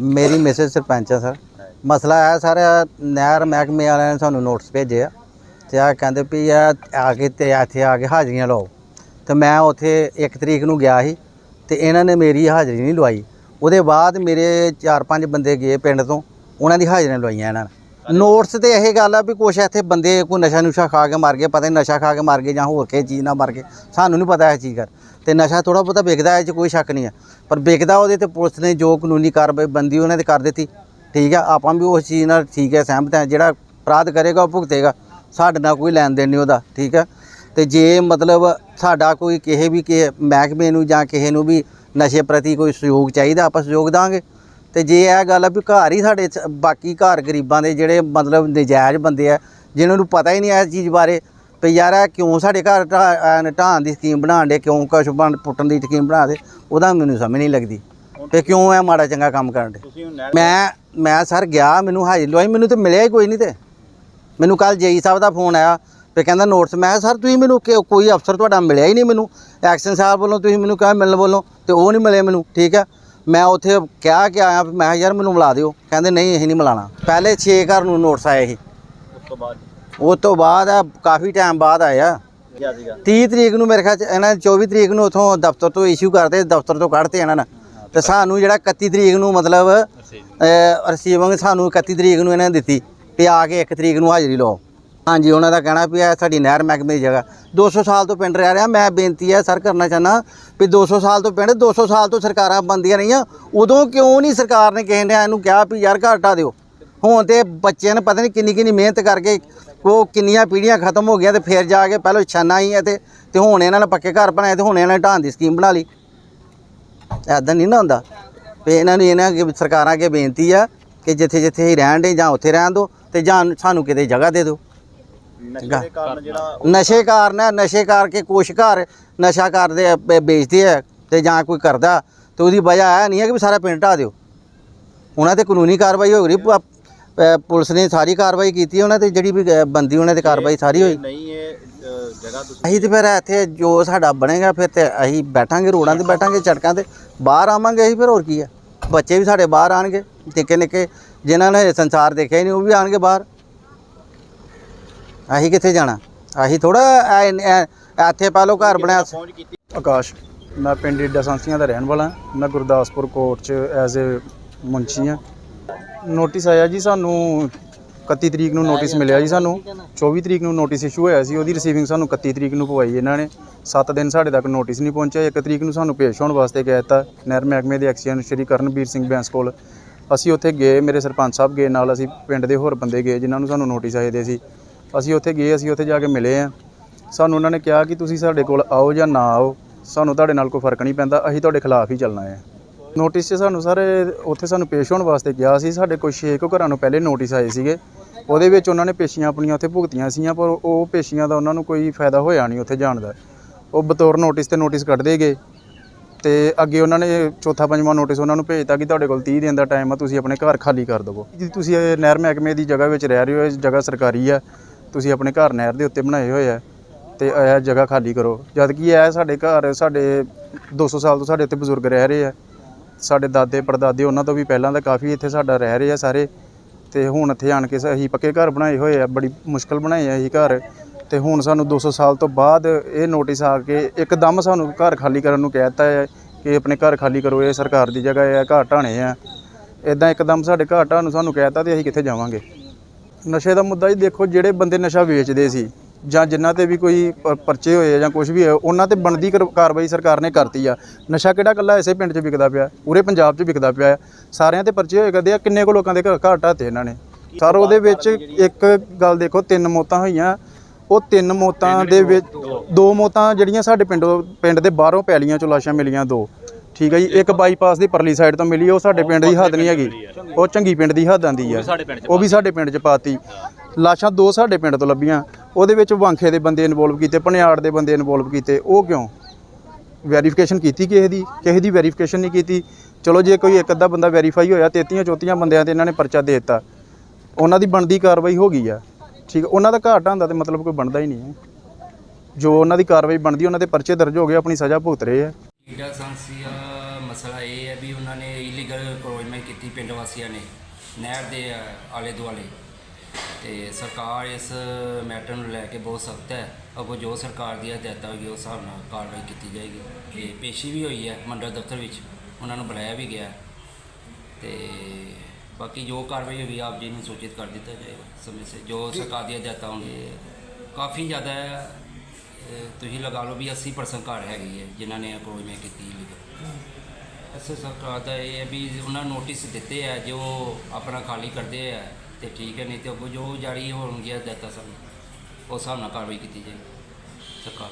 ਮੇਰੀ ਮੈਸੇਜ ਸਰਪੰਚ ਆ ਸਰ। ਮਸਲਾ ਹੈ ਸਰ, ਨਹਿਰ ਮਹਿਕਮੇ ਵਾਲਿਆਂ ਨੇ ਸਾਨੂੰ ਨੋਟਿਸ ਭੇਜੇ ਆ ਤੇ ਆ ਕਹਿੰਦੇ ਵੀ ਆ ਆ ਕੇ ਤੇ ਇੱਥੇ ਆ ਕੇ ਹਾਜ਼ਰੀਆਂ ਲਾਓ। ਤੇ ਮੈਂ ਉੱਥੇ 1 ਤਰੀਕ ਨੂੰ ਗਿਆ ਸੀ ਤੇ ਇਹਨਾਂ ਨੇ ਮੇਰੀ ਹਾਜ਼ਰੀ ਨਹੀਂ ਲਵਾਈ। ਉਹਦੇ ਬਾਅਦ ਮੇਰੇ 4-5 ਬੰਦੇ ਗਏ ਪਿੰਡ ਤੋਂ, ਉਹਨਾਂ ਦੀ ਹਾਜ਼ਰੀਆਂ ਲਵਾਈਆਂ ਇਹਨਾਂ ਨੇ। ਨੋਟਸ ਤੇ ਇਹ ਗੱਲ ਆ ਵੀ ਕੁਛ ਇੱਥੇ ਬੰਦੇ ਕੋਈ ਨਸ਼ਾ ਨੁਸ਼ਾ ਖਾ ਕੇ ਮਰ ਗਏ, ਪਤਾ ਨਹੀਂ ਨਸ਼ਾ ਖਾ ਕੇ ਮਰ ਗਏ ਜਾਂ ਹੋਰ ਕਿਸੇ ਚੀਜ਼ ਨਾਲ ਮਰ ਗਏ, ਸਾਨੂੰ ਨਹੀਂ ਪਤਾ ਇਹ ਚੀਜ਼ ਕਰ ਤੇ ਨਸ਼ਾ ਥੋੜਾ ਬਹੁਤਾ ਵਿਕਦਾ, ਇਹ 'ਚ ਕੋਈ ਸ਼ੱਕ ਨਹੀਂ ਹੈ ਪਰ ਵਿਕਦਾ ਉਹਦੇ ਤੇ ਪੁਲਿਸ ਨੇ ਜੋ ਕਾਨੂੰਨੀ ਕਾਰਵਾਈ, ਬੰਦੀ ਉਹਨਾਂ ਤੇ ਕਰ ਦਿੱਤੀ। ਠੀਕ ਹੈ ਆਪਾਂ ਵੀ ਉਸ ਚੀਜ਼ ਨਾਲ ਠੀਕ ਹੈ ਸਹਿਮਤ ਹਾਂ ਜਿਹੜਾ ਅਪਰਾਧ ਕਰੇਗਾ, ਉਹ ਭੁਗਤੇਗਾ। ਸਾਡੇ ਨਾਲ ਕੋਈ ਲੈਣ ਦੇਣ ਨਹੀਂ ਉਹਦਾ, ਠੀਕ ਹੈ ਤੇ ਜੇ ਮਤਲਬ ਸਾਡਾ ਕੋਈ ਕਿਸੇ ਵੀ ਕਿਸੇ ਮਹਿਕਮੇ ਨੂੰ ਜਾਂ ਕਿਸੇ ਨੂੰ ਵੀ ਨਸ਼ੇ ਪ੍ਰਤੀ ਕੋਈ ਸਹਿਯੋਗ ਚਾਹੀਦਾ, ਆਪਾਂ ਸਹਿਯੋਗ ਦਾਂਗੇ। ਤੇ ਜੇ ਇਹ ਗੱਲ ਆ ਵੀ ਘਰ ਹੀ ਸਾਡੇ ਬਾਕੀ ਘਰ ਗਰੀਬਾਂ ਦੇ ਜਿਹੜੇ ਮਤਲਬ ਨਜਾਇਜ਼ ਬੰਦੇ ਆ ਜਿਨ੍ਹਾਂ ਨੂੰ ਪਤਾ ਹੀ ਨਹੀਂ ਇਸ ਚੀਜ਼ ਬਾਰੇ ਵੀ ਯਾਰ ਇਹ ਕਿਉਂ ਸਾਡੇ ਘਰ ਢਾਹਣ ਦੀ ਸਕੀਮ ਬਣਾਉਣ ਦੇ ਕਿਉਂ ਕੁਛ ਬਣ ਪੁੱਟਣ ਦੀ ਸਕੀਮ ਬਣਾ ਦੇ? ਉਹਦਾ ਮੈਨੂੰ ਸਮਝ ਨਹੀਂ ਲੱਗਦੀ। ਤੇ ਕਿਉਂ ਇਹ ਮਾੜਾ ਚੰਗਾ ਕੰਮ ਕਰਨ ਦੇ ਮੈਂ ਮੈਂ ਸਰ ਗਿਆ ਮੈਨੂੰ ਹਾਜ਼ਰ ਲਵਾਈ ਮੈਨੂੰ ਤੇ ਮਿਲਿਆ ਹੀ ਕੋਈ ਨਹੀਂ ਤੇ। ਮੈਨੂੰ ਕੱਲ ਜੇਈ ਸਾਹਿਬ ਦਾ ਫੋਨ ਆਇਆ ਤੇ ਕਹਿੰਦਾ ਨੋਟਸ ਮੈਂ ਸਰ ਤੁਸੀਂ ਮੈਨੂੰ ਕੋਈ ਅਫਸਰ ਤੁਹਾਡਾ ਮਿਲਿਆ ਹੀ ਨਹੀਂ ਮੈਨੂੰ। ਐਕਸ਼ਨ ਸਾਹਿਬ ਵੱਲੋਂ ਤੁਸੀਂ ਮੈਨੂੰ ਕਿਹਾ ਮਿਲਣ ਵੱਲੋਂ ਤੇ ਉਹ ਨਹੀਂ ਮਿਲੇ ਮੈਨੂੰ ਠੀਕ ਹੈ? ਮੈਂ ਉੱਥੇ ਕਿਹਾ ਕਿ ਆਇਆ ਮੈਂ ਯਾਰ ਮੈਨੂੰ ਮਿਲਾ ਦਿਓ। ਕਹਿੰਦੇ ਨਹੀਂ ਅਸੀਂ ਨਹੀਂ ਮਿਲਾਣਾ। ਪਹਿਲੇ 6 ਘਰ ਨੂੰ ਨੋਟਸ ਆਏ ਸੀ। ਉਸ ਤੋਂ ਬਾਅਦ? ਉਸ ਤੋਂ ਬਾਅਦ ਆ ਕਾਫੀ ਟਾਈਮ ਬਾਅਦ ਆਇਆ। ਕੀ ਸੀਗਾ 30 ਤਰੀਕ ਨੂੰ ਮੇਰੇ ਖਿਆਲ ਚ ਇਹਨਾਂ ਨੇ 24 ਤਰੀਕ ਨੂੰ ਉਥੋਂ ਦਫ਼ਤਰ ਤੋਂ ਇਸ਼ੂ ਕਰਦੇ ਦਫ਼ਤਰ ਤੋਂ ਕੱਢਤੇ ਇਹਨਾਂ ਨੇ। ਤੇ ਸਾਨੂੰ ਜਿਹੜਾ 31 ਤਰੀਕ ਨੂੰ ਮਤਲਬ ਰਸੀਵਿੰਗ ਸਾਨੂੰ 31 ਤਰੀਕ ਨੂੰ ਇਹਨਾਂ ਨੇ ਦਿੱਤੀ ਵੀ ਆ ਕੇ 1 ਤਰੀਕ ਨੂੰ ਹਾਜ਼ਰੀ ਲਓ। ਹਾਂਜੀ ਉਹਨਾਂ ਦਾ ਕਹਿਣਾ ਵੀ ਇਹ ਸਾਡੀ ਨਹਿਰ ਮਹਿਕਮੇ ਦੀ ਜਗ੍ਹਾ। 200 ਸਾਲ ਤੋਂ ਪਿੰਡ ਰਹਿ ਰਿਹਾ ਮੈਂ ਬੇਨਤੀ ਹੈ ਸਰ ਕਰਨਾ ਚਾਹਨਾ ਵੀ 200 ਸਾਲ ਤੋਂ ਪਿੰਡ 200 ਸਾਲ ਤੋਂ ਸਰਕਾਰਾਂ ਬੰਦੀਆਂ ਰਹੀਆਂ। ਉਦੋਂ ਕਿਉਂ ਨਹੀਂ ਸਰਕਾਰ ਨੇ ਕਿਸੇ ਨੇ ਇਹਨੂੰ ਕਿਹਾ ਵੀ ਯਾਰ ਘਰ ਹਟਾ ਦਿਓ? ਹੁਣ ਤੇ ਬੱਚਿਆਂ ਨੇ ਪਤਾ ਨਹੀਂ ਕਿੰਨੀ ਕਿੰਨੀ ਮਿਹਨਤ ਕਰਕੇ ਉਹ ਕਿੰਨੀਆਂ ਪੀੜ੍ਹੀਆਂ ਖਤਮ ਹੋ ਗਈਆਂ ਤੇ ਫਿਰ ਜਾ ਕੇ ਪਹਿਲਾਂ ਛਾਨਾ ਹੀ ਹੈ ਤੇ ਤੇ ਹੁਣ ਇਹਨਾਂ ਨੇ ਪੱਕੇ ਘਰ ਬਣਾਏ ਤੇ ਹੁਣ ਇਹਨਾਂ ਨੇ ਢਾਣ ਦੀ ਸਕੀਮ ਬਣਾ ਲਈ। ਐਦਾਂ ਨਹੀਂ ਨਾ ਹੁੰਦਾ। ਤੇ ਇਹਨਾਂ ਨੂੰ ਇਹਨਾਂ ਅੱਗੇ ਸਰਕਾਰਾਂ ਅੱਗੇ ਬੇਨਤੀ ਆ ਕਿ ਜਿੱਥੇ ਜਿੱਥੇ ਹੀ ਰਹਿਣ ਦੇ ਜਾਂ ਉੱਥੇ ਰਹਿਣ ਦਿਓ ਤੇ ਜਾਂ ਸਾਨੂੰ ਕਿਤੇ ਜਗ੍ਹਾ ਦੇ ਦਿਓ। ਨਸ਼ੇ ਕਾਰਨ ਹੈ ਨਸ਼ੇ ਕਰਕੇ ਕੁਛ ਘਰ ਨਸ਼ਾ ਕਰਦੇ ਆ ਵੇਚਦੇ ਆ ਤੇ ਜਾਂ ਕੋਈ ਕਰਦਾ ਤੇ ਉਹਦੀ ਵਜ੍ਹਾ ਇਹ ਨਹੀਂ ਹੈ ਕਿ ਵੀ ਸਾਰਾ ਪਿੰਡ ਢਾਹ ਦਿਓ। ਉਹਨਾਂ ਤੇ ਕਾਨੂੰਨੀ ਕਾਰਵਾਈ ਹੋ ਰਹੀ ਪ- ਪ- ਪੁਲਿਸ ਨੇ ਸਾਰੀ ਕਾਰਵਾਈ ਕੀਤੀ ਉਹਨਾਂ ਤੇ ਜਿਹੜੀ ਵੀ ਬੰਦੀ ਉਹਨਾਂ ਤੇ ਕਾਰਵਾਈ ਸਾਰੀ ਹੋਈ। ਨਹੀਂ ਇਹ ਅ, ਜਗ੍ਹਾ ਤੁਸੀਂ ਅਸੀਂ ਤੇ ਫਿਰ ਇੱਥੇ ਜੋ ਸਾਡਾ ਬਣੇਗਾ ਫਿਰ ਤੇ ਅਸੀਂ ਬੈਠਾਂਗੇ ਰੋਡਾਂ ਤੇ ਬੈਠਾਂਗੇ ਸੜਕਾਂ ਤੇ। ਬਾਹਰ ਆਵਾਂਗੇ ਅਸੀਂ ਫਿਰ ਹੋਰ ਕੀ ਹੈ? ਬੱਚੇ ਵੀ ਸਾਡੇ ਬਾਹਰ ਆਣਗੇ ਨਿੱਕੇ ਨਿੱਕੇ ਜਿਨ੍ਹਾਂ ਨੇ ਸੰਸਾਰ ਦੇਖਿਆ ਹੀ ਨਹੀਂ ਉਹ ਵੀ ਆਣਗੇ ਬਾਹਰ। ਅਸੀਂ ਕਿੱਥੇ ਜਾਣਾ? ਅਸੀਂ ਥੋੜਾ ਇੱਥੇ ਪਹਿਲੋ ਘਰ ਬਣਿਆ। ਸੀ। ਪਹੁੰਚ ਕੀਤੀ? ਆਕਾਸ਼ ਮੈਂ ਪਿੰਡ ਏਡਾ ਸਾਂਸੀਆਂ ਦਾ ਰਹਿਣ ਵਾਲਾ ਹਾਂ। ਮੈਂ ਗੁਰਦਾਸਪੁਰ ਕੋਰਟ 'ਚ ਐਜ਼ ਅ ਹਾਂ। ਨੋਟਿਸ ਆਇਆ ਜੀ ਸਾਨੂੰ 31 ਤਰੀਕ ਨੂੰ ਨੋਟਿਸ ਮਿਲਿਆ ਜੀ ਸਾਨੂੰ। 24 ਤਰੀਕ ਨੂੰ ਨੋਟਿਸ ਇਸ਼ੂ ਹੋਇਆ ਸੀ, ਉਹਦੀ ਰਿਸੀਵਿੰਗ ਸਾਨੂੰ 31 ਤਰੀਕ ਨੂੰ ਪਵਾਈ ਇਹਨਾਂ ਨੇ। 7 ਦਿਨ ਸਾਡੇ ਤੱਕ ਨੋਟਿਸ ਨਹੀਂ ਪਹੁੰਚਿਆ 1 ਤਰੀਕ ਨੂੰ ਸਾਨੂੰ ਪੇਸ਼ ਹੋਣ ਵਾਸਤੇ ਕਹਿ ਦਿੱਤਾ। ਨਹਿਰ ਮਹਿਕਮੇ ਦੇ ਐਕਸੀਅਨ ਸ਼੍ਰੀ ਕਰਨਵੀਰ ਸਿੰਘ ਬੈਂਸ ਕੋਲ। ਅਸੀਂ ਉੱਥੇ ਗਏ, ਮੇਰੇ ਸਰਪੰਚ ਸਾਹਿਬ ਗਏ ਨਾਲ, ਅਸੀਂ ਪਿੰਡ ਦੇ ਹੋਰ ਬੰਦੇ ਗਏ ਜਿਨ੍ਹਾਂ ਨੂੰ ਸਾਨੂੰ ਨੋਟਿਸ ਆਏ ਦੇ ਸੀ। ਅਸੀਂ ਉੱਥੇ ਗਏ, ਅਸੀਂ ਉੱਥੇ ਜਾ ਕੇ ਮਿਲੇ ਆ ਸਾਨੂੰ ਉਹਨਾਂ ਨੇ ਕਿਹਾ ਕਿ ਤੁਸੀਂ ਸਾਡੇ ਕੋਲ ਆਓ ਜਾਂ ਨਾ ਆਓ, ਸਾਨੂੰ ਤੁਹਾਡੇ ਨਾਲ ਕੋਈ ਫ਼ਰਕ ਨਹੀਂ ਪੈਂਦਾ, ਅਸੀਂ ਤੁਹਾਡੇ ਖਿਲਾਫ ਹੀ ਚੱਲਣਾ ਹੈ। ਨੋਟਿਸ 'ਚ ਸਾਨੂੰ ਸਾਰੇ ਉੱਥੇ ਸਾਨੂੰ ਪੇਸ਼ ਹੋਣ ਵਾਸਤੇ ਕਿਹਾ ਸੀ, ਸਾਡੇ ਕੋਈ ਛੇ ਕੁ ਘਰਾਂ ਨੂੰ ਪਹਿਲੇ ਨੋਟਿਸ ਆਏ ਸੀਗੇ। ਉਹਦੇ ਵਿੱਚ ਉਹਨਾਂ ਨੇ ਪੇਸ਼ੀਆਂ ਆਪਣੀਆਂ ਉੱਥੇ ਭੁਗਤੀਆਂ ਸੀਗੀਆਂ ਪਰ ਉਹ ਪੇਸ਼ੀਆਂ ਦਾ ਉਹਨਾਂ ਨੂੰ ਕੋਈ ਫਾਇਦਾ ਹੋਇਆ ਨਹੀਂ ਉੱਥੇ ਜਾਣ ਦਾ। ਉਹ ਬਤੌਰ ਨੋਟਿਸ ਤੇ ਨੋਟਿਸ ਕੱਢਦੇ ਗਏ ਤੇ ਅੱਗੇ ਉਹਨਾਂ ਨੇ ਚੌਥਾ ਪੰਜਵਾਂ ਨੋਟਿਸ ਉਹਨਾਂ ਨੂੰ ਭੇਜਤਾ ਕਿ ਤੁਹਾਡੇ ਕੋਲ 30 ਦਿਨ ਦਾ ਟਾਈਮ ਆ, ਤੁਸੀਂ ਆਪਣੇ ਘਰ ਖਾਲੀ ਕਰ ਦਿਵੋ। ਜੀ, ਤੁਸੀਂ ਇਹ ਨਹਿਰ ਮਹਿਕਮੇ ਦੀ ਜਗ੍ਹਾ ਵਿੱਚ ਰਹਿ ਰਹੇ ਹੋ, ਇਹ ਜਗ੍ਹਾ ਸਰਕਾਰੀ ਆ, ਤੁਸੀਂ ਆਪਣੇ ਘਰ ਨਹਿਰ ਦੇ ਉੱਤੇ ਬਣਾਏ ਹੋਏ ਆ ਤੇ ਇਹ ਜਗ੍ਹਾ ਖਾਲੀ ਕਰੋ। ਜਦ ਕਿ ਇਹ ਸਾਡੇ ਘਰ, ਸਾਡੇ 200 ਸਾਲ ਤੋਂ ਸਾਡੇ ਇੱਥੇ ਬਜ਼ੁਰਗ ਰਹਿ ਰਹੇ ਆ। ਸਾਡੇ ਦਾਦੇ ਪੜਦਾਦੇ ਉਹਨਾਂ ਤੋਂ ਵੀ ਪਹਿਲਾਂ ਦਾ ਕਾਫੀ ਇੱਥੇ ਸਾਡਾ ਰਹਿ ਰਹੇ ਆ ਸਾਰੇ। ਤੇ ਹੁਣ ਇੱਥੇ ਆਣ ਕੇ ਅਸੀਂ ਪੱਕੇ ਘਰ ਬਣਾਏ ਹੋਏ ਆ, ਬੜੀ ਮੁਸ਼ਕਲ ਬਣਾਏ ਆ ਅਸੀਂ ਘਰ। ਤੇ ਹੁਣ ਸਾਨੂੰ 200 ਸਾਲ ਤੋਂ ਬਾਅਦ ਇਹ ਨੋਟਿਸ ਆ ਕੇ ਇੱਕਦਮ ਸਾਨੂੰ ਘਰ ਖਾਲੀ ਕਰਨ ਨੂੰ ਕਹਿ ਦਿੱਤਾ ਹੈ ਕਿ ਆਪਣੇ ਘਰ ਖਾਲੀ ਕਰੋ, ਇਹ ਸਰਕਾਰ ਦੀ ਜਗ੍ਹਾ ਹੈ ਘਰ ਢਾਣੇ ਆ। ਇਦਾਂ ਇੱਕਦਮ ਸਾਡੇ ਘਰ ਢਾਣ ਨੂੰ ਸਾਨੂੰ ਕਹਿ ਦਿੱਤਾ ਤੇ ਅਸੀਂ ਕਿੱਥੇ ਜਾਵਾਂਗੇ। ਨਸ਼ੇ ਦਾ ਮੁੱਦਾ ਜੀ ਦੇਖੋ, ਜਿਹੜੇ ਬੰਦੇ ਨਸ਼ਾ ਵੇਚਦੇ ਸੀ ਜਾਂ ਜਿਨ੍ਹਾਂ ਤੇ ਵੀ ਕੋਈ ਪ- ਪਰਚੇ ਹੋਏ ਆ ਜਾਂ ਕੁਝ ਵੀ ਹੋਇਆ, ਉਹਨਾਂ ਤੇ ਬਣਦੀ ਕਰ- ਕਾਰਵਾਈ ਸਰਕਾਰ ਨੇ ਕਰਤੀ ਆ। ਨਸ਼ਾ ਕਿਹੜਾ ਕੱਲਾ ਇਸੇ ਪਿੰਡ 'ਚ ਵਿਕਦਾ ਪਿਆ, ਪੂਰੇ ਪੰਜਾਬ 'ਚ ਵਿਕਦਾ ਪਿਆ ਆ। ਸਾਰਿਆਂ ਤੇ ਪਰਚੇ ਹੋਏ ਕਰਦੇ ਆ, ਕਿੰਨੇ ਕੁ ਲੋਕਾਂ ਦੇ ਘਰ ਘਰ ਢਾਤੇ ਇਹਨਾਂ ਨੇ। ਸਰ, ਉਹਦੇ ਵਿੱਚ ਇੱਕ ਗੱਲ ਦੇਖੋ, ਤਿੰਨ ਮੌਤਾਂ ਹੋਈਆਂ। ਉਹ ਤਿੰਨ ਮੌਤਾਂ ਦੇ ਵਿੱਚ ਦੋ ਮੌਤਾਂ ਜਿਹੜੀਆਂ ਸਾਡੇ ਪਿੰਡੋਂ, ਪਿੰਡ ਦੇ ਬਾਹਰੋਂ ਪੈਲੀਆਂ ਚੋਂ ਲਾਸ਼ਾਂ ਮਿਲੀਆਂ ਦੋ। ਠੀਕ ਹੈ ਜੀ, ਇੱਕ ਬਾਈਪਾਸ ਦੀ ਪਰਲੀ ਸਾਈਡ ਤੋਂ ਮਿਲੀ, ਉਹ ਸਾਡੇ ਪਿੰਡ ਦੀ ਹੱਦ ਨਹੀਂ ਹੈਗੀ। ਉਹ ਚੰਗੀ ਪਿੰਡ ਦੀ ਹੱਦ ਆਂਦੀ ਆ। ਉਹ ਵੀ ਸਾਡੇ ਪਿੰਡ 'ਚ ਪਾਤੀ। ਲਾਸ਼ਾਂ ਦੋ ਸਾਡੇ ਪਿੰਡ ਤੋਂ ਲੱਭੀਆਂ। ਉਹਦੇ ਵਿੱਚ ਵਾਂਖੇ ਦੇ ਬੰਦੇ ਇਨਵੋਲਵ ਕੀਤੇ ਪਨਿਆੜ ਦੇ ਬੰਦੇ ਇਨਵੋਲਵ ਕੀਤੇ। ਉਹ ਕਿਉਂ? ਵੈਰੀਫਿਕੇਸ਼ਨ ਕੀਤੀ ਕਿਸੇ ਦੀ? ਕਿਸੇ ਦੀ ਵੈਰੀਫਿਕੇਸ਼ਨ ਨਹੀਂ ਕੀਤੀ? ਚਲੋ ਜੇ ਕੋਈ ਇੱਕ ਅੱਧਾ ਬੰਦਾ ਵੈਰੀਫਾਈ ਹੋਇਆ, ਤੇਤੀਆਂ ਚੌਤੀਆਂ ਬੰਦਿਆਂ ਤੇ ਇਹਨਾਂ ਨੇ ਪਰਚਾ ਦੇ ਦਿੱਤਾ। ਉਹਨਾਂ ਦੀ ਬਣਦੀ ਕਾਰਵਾਈ ਹੋ ਗਈ ਆ। ਠੀਕ ਉਹਨਾਂ ਦਾ ਘਾਟ ਹੁੰਦਾ ਤੇ ਮਤਲਬ ਕੋਈ ਬਣਦਾ ਹੀ ਨਹੀਂ ਹੈ। ਜੋ ਉਹਨਾਂ ਦੀ ਕਾਰਵਾਈ ਬਣਦੀ, ਉਹਨਾਂ ਦੇ ਪਰਚੇ ਦਰਜ ਹੋ ਗਏ, ਆਪਣੀ ਸਜ਼ਾ ਭੁਗਤ ਰਹੇ ਆ। ਈਡਾ ਸਾਂਸੀ ਮਸਲਾ ਇਹ ਹੈ ਵੀ ਉਹਨਾਂ ਨੇ ਇਲੀਗਲ ਕਰੋਚਮੈਂਟ ਕੀਤੀ ਪਿੰਡ ਵਾਸੀਆਂ ਨੇ। ਨਹਿਰ ਦੇ ਆਲੇ ਦੁਆਲੇ ਤੇ ਸਰਕਾਰ ਇਸ ਮੈਟਰ ਨੂੰ ਲੈ ਕੇ ਬਹੁਤ ਸਖਤ ਹੈ। ਅੱਗੋਂ ਜੋ ਸਰਕਾਰ ਦੀਆਂ ਹਦਾਇਤਾਂ ਹੋਈਆਂ ਉਸ ਹਿਸਾਬ ਨਾਲ ਕਾਰਵਾਈ ਕੀਤੀ ਜਾਏਗੀ। ਤੇ ਪੇਸ਼ੀ ਵੀ ਹੋਈ ਹੈ ਮੰਡਲ ਦਫ਼ਤਰ ਵਿੱਚ ਉਹਨਾਂ ਨੂੰ ਬੁਲਾਇਆ ਵੀ ਗਿਆ। ਤੇ ਬਾਕੀ ਜੋ ਕਾਰਵਾਈ ਹੋਈ ਆਪ ਜੀ ਨੂੰ ਸੂਚਿਤ ਕਰ ਦਿੱਤਾ ਜਾਏਗਾ। ਸਮੇਂ ਸੇ ਜੋ ਸਰਕਾਰ ਦੀਆਂ ਹਦਾਇਤਾਂ ਹੋਣਗੇ ਕਾਫੀ ਜ਼ਿਆਦਾ ਹੈ ਤੁਸੀਂ ਲਗਾ ਲਓ ਵੀ 80% ਘਰ ਹੈਗੀ ਹੈ ਜਿਨ੍ਹਾਂ ਨੇ ਅਪਰੋਚਮੈਂਟ ਕੀਤੀ ਲੀਗਲ ਐਸੇ ਸਰਕਾਰ ਦਾ ਇਹ ਹੈ ਵੀ ਉਹਨਾਂ ਨੋਟਿਸ ਦਿੱਤੇ ਆ ਜੋ ਆਪਣਾ ਖਾਲੀ ਕਰਦੇ ਆ ਤੇ ਠੀਕ ਹੈ, ਨਹੀਂ ਤੇ ਅੱਗੋਂ ਜੋ ਜਾਰੀ ਹੋਣਗੀਆਂ ਹਦਾਇਤਾਂ ਸਾਨੂੰ, ਉਸ ਹਿਸਾਬ ਨਾਲ ਕਾਰਵਾਈ ਕੀਤੀ ਜਾਏਗੀ। ਸਰਕਾਰ।